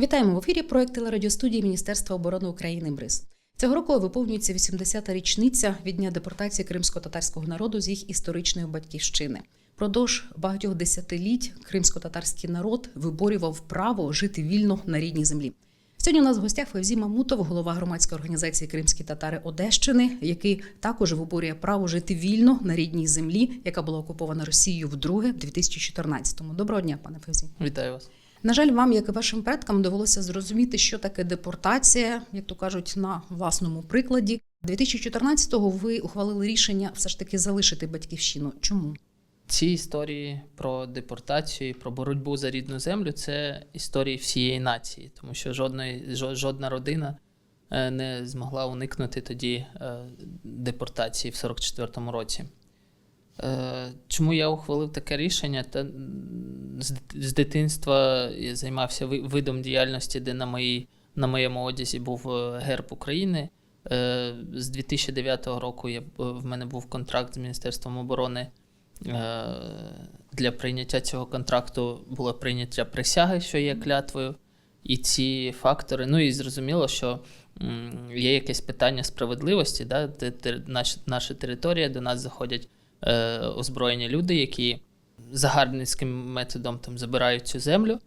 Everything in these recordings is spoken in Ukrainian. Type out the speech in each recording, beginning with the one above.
Вітаємо в ефірі проект телерадіостудії Міністерства оборони України БРИЗ. Цього року виповнюється 80-та річниця від дня депортації кримсько-татарського народу з їх історичної батьківщини. Продовж багатьох десятиліть кримсько-татарський народ виборював право жити вільно на рідній землі. Сьогодні у нас в гостях Февзі Мамутов, голова громадської організації Кримські татари Одещини, який також виборює право жити вільно на рідній землі, яка була окупована Росією вдруге в 2014-му. Доброго дня, пане Февзі. Вітаю вас. На жаль, вам, як і вашим предкам, довелося зрозуміти, що таке депортація, як то кажуть, на власному прикладі. 2014-го ви ухвалили рішення все ж таки залишити батьківщину. Чому? Ці історії про депортацію, про боротьбу за рідну землю це історії всієї нації, тому що жодної, жодна родина е, не змогла уникнути тоді е, депортації в 44-му році. Е, Чому я ухвалив таке рішення? Та з, дитинства я займався видом діяльності, де на, моїй, на моєму одязі був е, герб України. Е, З 2009 року я, в мене був контракт з Міністерством оборони. Для прийняття цього контракту було прийняття присяги, що є клятвою, і ці фактори. Ну і зрозуміло, що є якесь питання справедливості. Да? Те- наша територія, до нас заходять е, озброєні люди, які загарбницьким методом там забирають цю землю.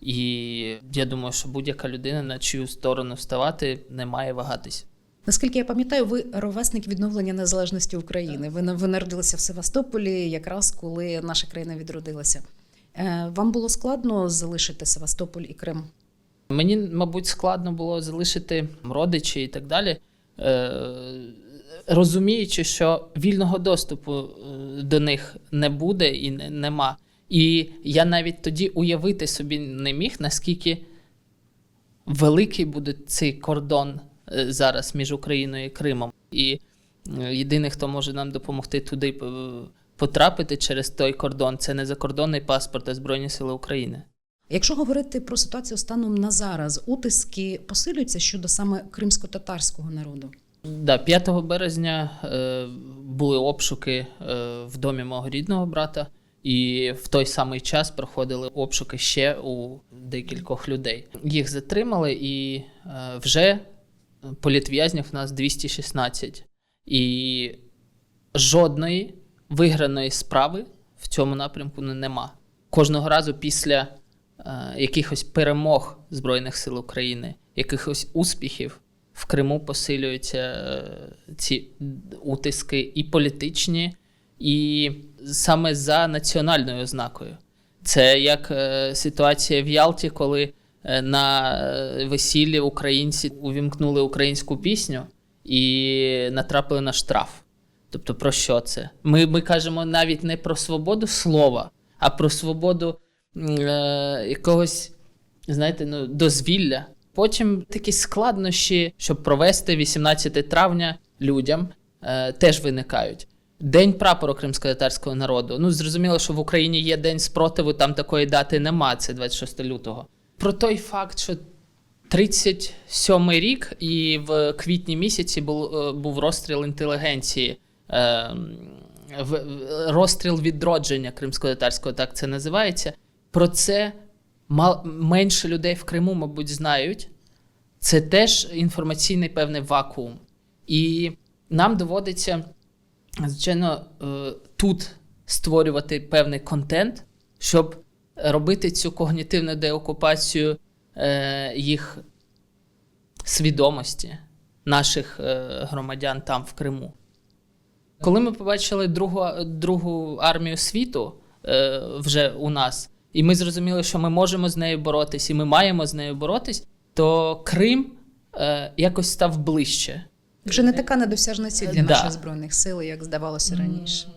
І я думаю, що будь-яка людина на чию сторону вставати не має вагатись. Наскільки я пам'ятаю, ви ровесник відновлення незалежності України. Ви, ви народилися в Севастополі, якраз коли наша країна відродилася. Е, Вам було складно залишити Севастополь і Крим? Мені, мабуть, складно було залишити родичі і так далі, е, розуміючи, що вільного доступу е, до них не буде і не- нема. І я навіть тоді уявити собі не міг, наскільки великий буде цей кордон е, зараз між Україною і Кримом. І е, єдиний, хто може нам допомогти туди потрапити через той кордон, це не закордонний паспорт, а Збройні Сили України. Якщо говорити про ситуацію станом на зараз, утиски посилюються щодо саме кримсько-татарського народу. Да, 5 березня е, були обшуки е, в домі мого рідного брата, і в той самий час проходили обшуки ще у декількох людей. Їх затримали, і е, вже політв'язнів у нас 216. І жодної виграної справи в цьому напрямку не- нема. Кожного разу після е, якихось перемог Збройних сил України, якихось успіхів в Криму посилюються е, ці утиски і політичні, і саме за національною ознакою. Це як е, ситуація в Ялті, коли е, на весіллі українці увімкнули українську пісню і натрапили на штраф. Тобто, про що це? Ми, ми кажемо навіть не про свободу слова, а про свободу е, якогось, знаєте, ну, дозвілля. Потім такі складнощі, щоб провести 18 травня людям, е, теж виникають. День прапору кримсько-татарського народу. Ну, зрозуміло, що в Україні є день спротиву, там такої дати нема, це 26 лютого. Про той факт, що 37-й рік, і в квітні місяці був, е, був розстріл інтелігенції, е, розстріл відродження кримсько-татарського, так це називається. Про це мал, менше людей в Криму, мабуть, знають. Це теж інформаційний певний вакуум. І нам доводиться, звичайно, е, тут створювати певний контент, щоб робити цю когнітивну деокупацію е, їх свідомості наших е, громадян там в Криму. Коли ми побачили другу, другу армію світу вже у нас, і ми зрозуміли, що ми можемо з нею боротись, і ми маємо з нею боротись, то Крим е, якось став ближче. Вже не така недосяжна ціль для Да. наших збройних сил, як здавалося раніше.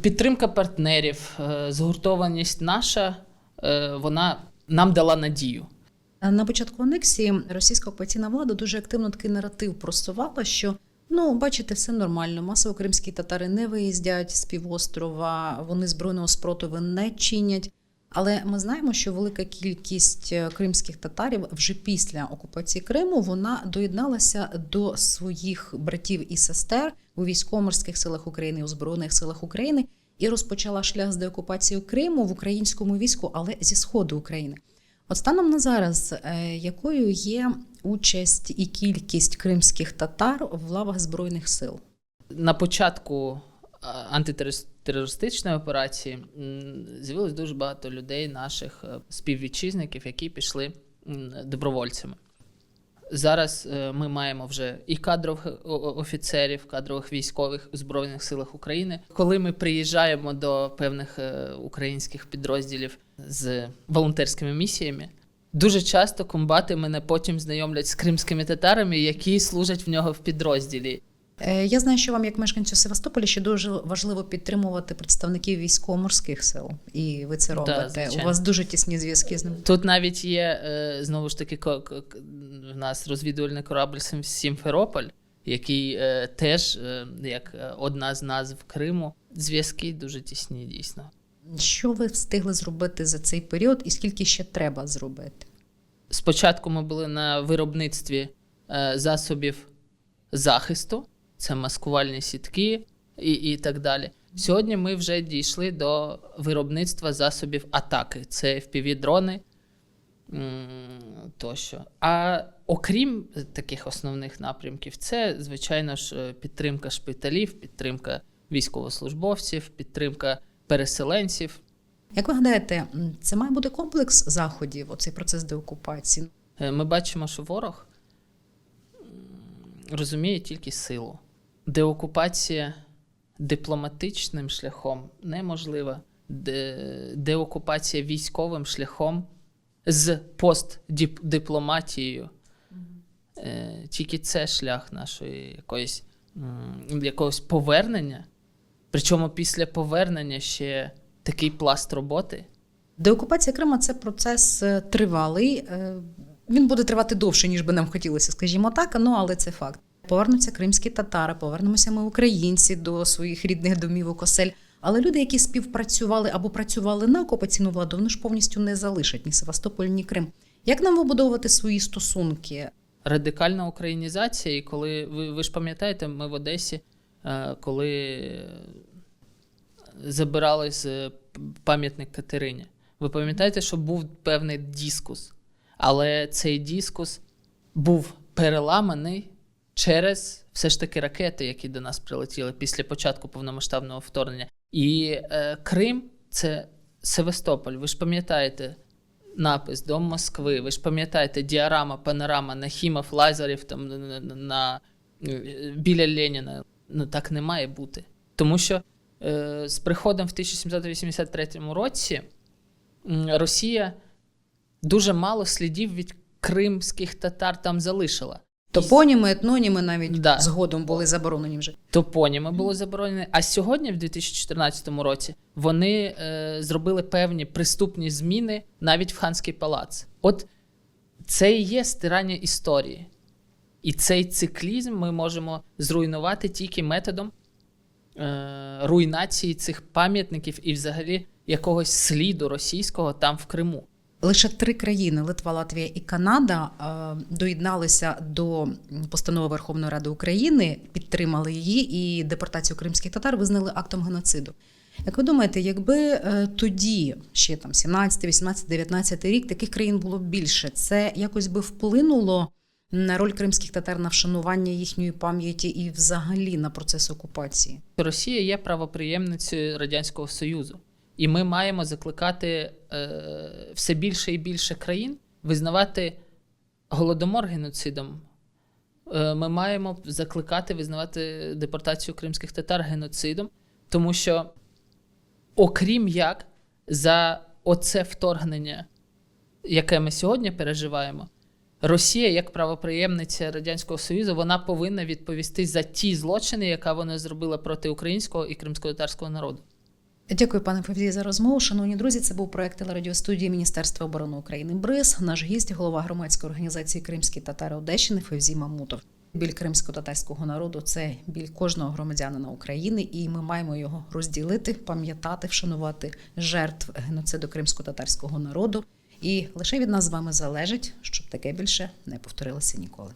Підтримка партнерів, е, згуртованість наша, е, вона нам дала надію. На початку анексії російська окупаційна влада дуже активно такий наратив просувала, що ну бачите, все нормально. Масово кримські татари не виїздять з півострова, вони збройного спротиву не чинять. Але ми знаємо, що велика кількість е, кримських татарів вже після окупації Криму вона доєдналася до своїх братів і сестер у військово-морських силах України, у збройних силах України і розпочала шлях з деокупації Криму в українському війську, але зі сходу України. От станом на зараз, е, якою є участь і кількість кримських татар в лавах збройних сил? На початку а, антитерористичної операції з'явилось дуже багато людей, наших е, співвітчизників, які пішли добровольцями. Зараз е, ми маємо вже і кадрових о- офіцерів, кадрових військових у Збройних силах України. Коли ми приїжджаємо до певних е, українських підрозділів з волонтерськими місіями, дуже часто комбати мене потім знайомлять з кримськими татарами, які служать в нього в підрозділі. Е, Я знаю, що вам, як мешканцю Севастополя, ще дуже важливо підтримувати представників військово-морських сил, і ви це робите. звичайно. У вас дуже тісні зв'язки з ними. Тут навіть є е, знову ж таки в нас розвідувальний корабль Сім- Сімферополь, який е, теж як одна з назв Криму. Зв'язки дуже тісні, дійсно. Що ви встигли зробити за цей період, і скільки ще треба зробити? Спочатку ми були на виробництві засобів захисту, це маскувальні сітки і, і так далі. Сьогодні ми вже дійшли до виробництва засобів атаки. Це FPV-дрони тощо. А окрім таких основних напрямків, це, звичайно ж, е, підтримка шпиталів, підтримка військовослужбовців, підтримка переселенців. Як ви гадаєте, це має бути комплекс заходів, оцей процес деокупації? Е, Ми бачимо, що ворог розуміє тільки силу. Деокупація дипломатичним шляхом неможлива. Деокупація військовим шляхом з постдипломатією. Е, Тільки це шлях нашої якоїсь якогось повернення. Причому після повернення ще такий пласт роботи. Деокупація Крима це процес е, тривалий. е, Він буде тривати довше, ніж би нам хотілося, скажімо так. Ну але це факт. Повернуться кримські татари, повернемося ми, українці, до своїх рідних домівок, осель. Але люди, які співпрацювали або працювали на окупаційну владу, вони ж повністю не залишать ні Севастополь, ні Крим. Як нам вибудовувати свої стосунки? радикальна українізація, і коли ви, ви ж пам'ятаєте, ми в Одесі, е, коли е, забирали з е, пам'ятник Катерині. Ви пам'ятаєте, що був певний дискус, але цей дискус був переламаний через все ж таки ракети, які до нас прилетіли після початку повномасштабного вторгнення. І е, Крим це Севастополь. Ви ж пам'ятаєте, напис Дом Москви. Ви ж пам'ятаєте, діарама, панорама Нахімов, Лазарів там на, на- е, біля Леніна. Ну так не має бути. Тому що е, з приходом в 1783 році Росія дуже мало слідів від кримських татар там залишила. Топоніми, етноніми навіть Да. згодом були заборонені вже. Топоніми було заборонено. А сьогодні, в 2014 році, вони е, зробили певні приступні зміни навіть в ханський палац. От це і є стирання історії. І цей циклізм ми можемо зруйнувати тільки методом е, руйнації цих пам'ятників і взагалі якогось сліду російського там в Криму. Лише три країни Литва, Латвія і Канада е, доєдналися до постанови Верховної Ради України, підтримали її, і депортацію кримських татар визнали актом геноциду. Як ви думаєте, якби е, тоді, ще там 17, 18, 19 рік, таких країн було більше, це якось би вплинуло на роль кримських татар на вшанування їхньої пам'яті і взагалі на процес окупації? Росія є правоприємницею Радянського Союзу, і ми маємо закликати е, все більше і більше країн визнавати голодомор геноцидом. Е, ми маємо закликати визнавати депортацію кримських татар геноцидом, тому що, окрім як за оце вторгнення, яке ми сьогодні переживаємо, Росія, як правоприємниця Радянського Союзу, вона повинна відповісти за ті злочини, яка вона зробила проти українського і кримсько-татарського народу. Дякую, пане Февзі, за розмову. Шановні друзі, це був проект телерадіостудії Міністерства оборони України БРИЗ. Наш гість, голова громадської організації Кримські татари Одещини Февзі Мамутов. Біль кримсько-татарського народу це біль кожного громадянина України, і ми маємо його розділити, пам'ятати, вшанувати жертв геноциду кримсько-татарського народу. І лише від нас з вами залежить, щоб таке більше не повторилося ніколи.